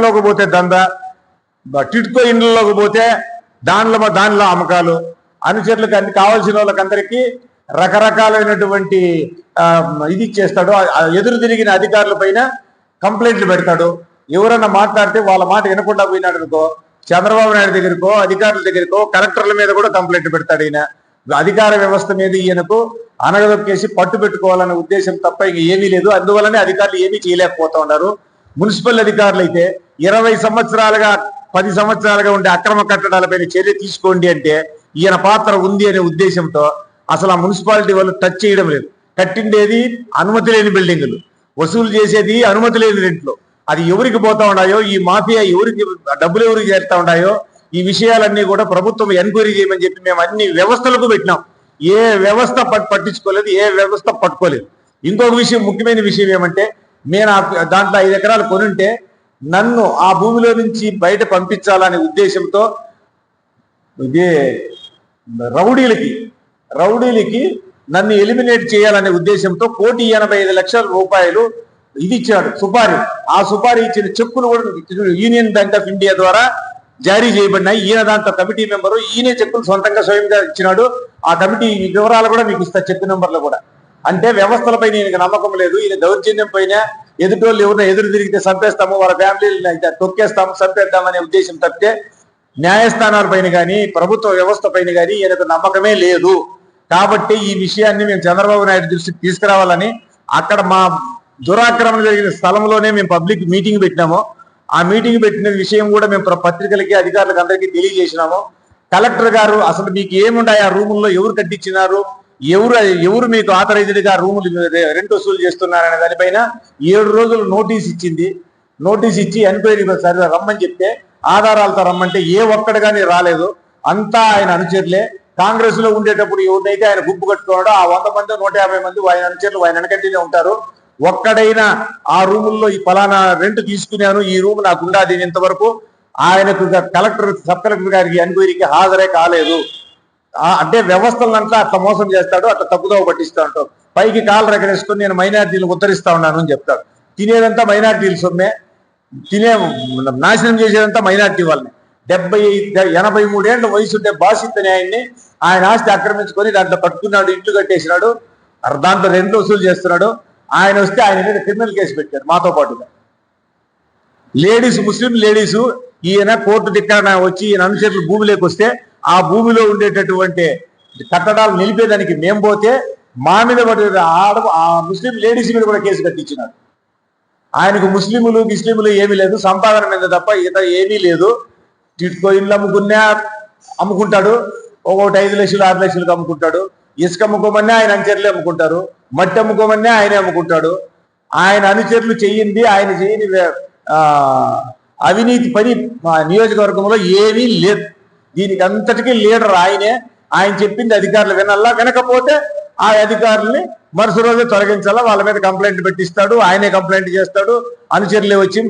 లోకి పోతే దందా టిట్కో ఇండ్లలోకి పోతే దానిలో దానిలో అమ్మకాలు. అనుచరులకు అన్ని కావాల్సిన వాళ్ళకందరికీ రకరకాలైనటువంటి ఇది చేస్తాడు ఎదురు తిరిగిన అధికారుల పైన కంప్లైంట్లు పెడతాడు. ఎవరన్నా మాట్లాడితే వాళ్ళ మాట వినకుండా పోయినాడు అనుకో చంద్రబాబు నాయుడు దగ్గరకో అధికారుల దగ్గరకో కలెక్టర్ల మీద కూడా కంప్లైంట్ పెడతాడు ఈయన. అధికార వ్యవస్థ మీద ఈయనకు అనగదొక్కేసి పట్టు పెట్టుకోవాలనే ఉద్దేశం తప్ప ఇంక ఏమీ లేదు. అందువల్లనే అధికారులు ఏమీ చేయలేకపోతా ఉన్నారు. మున్సిపల్ అధికారులు అయితే ఇరవై సంవత్సరాలుగా పది సంవత్సరాలుగా ఉండే అక్రమ కట్టడాలపైన చర్య తీసుకోండి అంటే ఈయన పాత్ర ఉంది అనే ఉద్దేశంతో అసలు ఆ మున్సిపాలిటీ వాళ్ళు టచ్ చేయడం లేదు. కట్టిండేది అనుమతి లేని బిల్డింగులు. వసూలు చేసేది అనుమతి లేని రెంట్లు. అది ఎవరికి పోతా ఉన్నాయో ఈ మాఫియా ఎవరికి డబ్బులు ఎవరికి చేస్తా ఉన్నాయో ఈ విషయాలన్నీ కూడా ప్రభుత్వం ఎంక్వైరీ చేయమని చెప్పి మేము అన్ని వ్యవస్థలకు పెట్టినాం. ఏ వ్యవస్థ పట్- పట్టించుకోలేదు ఏ వ్యవస్థ పట్టుకోలేదు. ఇంకొక విషయం ముఖ్యమైన విషయం ఏమంటే నేను దాంట్లో ఐదు ఎకరాలు కొనుంటే నన్ను ఆ భూమిలో నుంచి బయట పంపించాలనే ఉద్దేశంతో ఇది రౌడీలకి రౌడీలకి నన్ను ఎలిమినేట్ చేయాలనే ఉద్దేశంతో కోటి ఎనభై ఐదు లక్షల రూపాయలు ఇది ఇచ్చాడు సుపారీ. ఆ సుపారీ ఇచ్చిన చెక్కులు కూడా యూనియన్ బ్యాంక్ ఆఫ్ ఇండియా ద్వారా జారీ చేయబడినాయి. ఈయన దాంట్లో కమిటీ మెంబరు ఈయనే చెక్కులు సొంతంగా స్వయంగా ఇచ్చినాడు. ఆ కమిటీ వివరాలు కూడా మీకు ఇస్తా చెక్కు నెంబర్లు కూడా. అంటే వ్యవస్థలపై ఈయనకి నమ్మకం లేదు ఈయన దౌర్జన్యం పైన ఎదుటోళ్ళు ఎవరైనా ఎదురు తిరిగితే చంపేస్తాము వాళ్ళ ఫ్యామిలీని తొక్కేస్తాము చంపేద్దామనే ఉద్దేశం తప్పితే న్యాయస్థానాల పైన కానీ ప్రభుత్వ వ్యవస్థ పైన కానీ ఈయనకు నమ్మకమే లేదు. కాబట్టి ఈ విషయాన్ని మేము చంద్రబాబు నాయుడు దృష్టికి తీసుకురావాలని అక్కడ మా దురాక్రమణ జరిగిన స్థలంలోనే మేము పబ్లిక్ మీటింగ్ పెట్టినాము. ఆ మీటింగ్ పెట్టిన విషయం కూడా మేము పత్రికలకి అధికారులకు అందరికీ తెలియజేసినాము. కలెక్టర్ గారు అసలు మీకు ఏముండాయి? ఆ రూముల్లో ఎవరు కట్టించినారు? ఎవరు ఎవరు మీకు ఆథరైజ్డ్గా రూములు రెంట్ వసూలు చేస్తున్నారనే దానిపైన ఏడు రోజులు నోటీస్ ఇచ్చింది. నోటీస్ ఇచ్చి ఎంక్వైరీ సరే రమ్మని చెప్తే ఆధారాలతో రమ్మంటే ఏ ఒక్కడు కానీ రాలేదు. అంతా ఆయన అనుచరులే. కాంగ్రెస్లో ఉండేటప్పుడు ఎవరినైతే ఆయన గుంపు కట్టుకున్నాడో ఆ వంద మంది నూట యాభై మంది ఆయన అనుచరులు ఆయన వెనకంటేనే ఉంటారు. ఒక్కడైనా ఆ రూముల్లో ఈ ఫలానా రెంట్ తీసుకున్నాను ఈ రూమ్ నాకు ఉండాది ఇంతవరకు ఆయనకు కలెక్టర్ సబ్ కలెక్టర్ గారికి ఎంక్వైరీకి హాజరే కాలేదు. అంటే వ్యవస్థలంతా అట్లా మోసం చేస్తాడు అట్లా తప్పుదోవ పట్టిస్తా ఉంటాడు. పైకి కాలు రెగరేసుకొని నేను మైనార్టీలకు ఉత్తరిస్తా ఉన్నాను అని చెప్తాడు. తినేదంతా మైనార్టీలు సొమ్మే. తినే నాశనం చేసేదంతా మైనార్టీ వాళ్ళని. డెబ్బై ఎనభై మూడేళ్ళ వయసు ఉండే బాసిత్ ఆయన్ని ఆయన ఆస్తి ఆక్రమించుకొని దాంట్లో కట్టుకున్నాడు ఇంట్లు కట్టేసినాడు అర్ దాంట్లో రెండు వసూలు చేస్తున్నాడు. ఆయన వస్తే ఆయన మీద క్రిమినల్ కేసు పెట్టారు మాతో పాటుగా. లేడీస్ ముస్లిం లేడీస్ ఈయన కోర్టు దిక్కన వచ్చి ఈయన అనుచరులు భూమిలోకి వస్తే ఆ భూమిలో ఉండేటటువంటి కట్టడాలు నిలిపేదానికి మేము పోతే మా మీద పడి ఆడ ఆ ముస్లిం లేడీస్ మీద కూడా కేసు కట్టించినారు. ఆయనకు ముస్లింలు ముస్లింలు ఏమీ లేదు. సంపాదన మీద తప్ప ఇత ఏమీ లేదు. టిట్కో ఇల్లు అమ్ముకున్నా అమ్ముకుంటాడు. ఒకటి ఐదు లక్షలు ఆరు లక్షలకు అమ్ముకుంటాడు. ఇసుక అమ్ముకోమన్నా ఆయన అనుచరులే అమ్ముకుంటారు. మట్టి అమ్ముకోమన్నా ఆయనే అమ్ముకుంటాడు. ఆయన అనుచరులు చెయ్యింది ఆయన చేయని అవినీతి పని మా నియోజకవర్గంలో ఏమీ లేదు. దీనికి అంతటికీ లీడర్ ఆయనే. ఆయన చెప్పింది అధికారులు వినల్లా వినకపోతే ఆ అధికారుల్ని మరుసటి రోజే తొలగించాలా? వాళ్ళ మీద కంప్లైంట్ పెట్టిస్తాడు. ఆయనే కంప్లైంట్ చేస్తాడు. అనుచరులే వచ్చి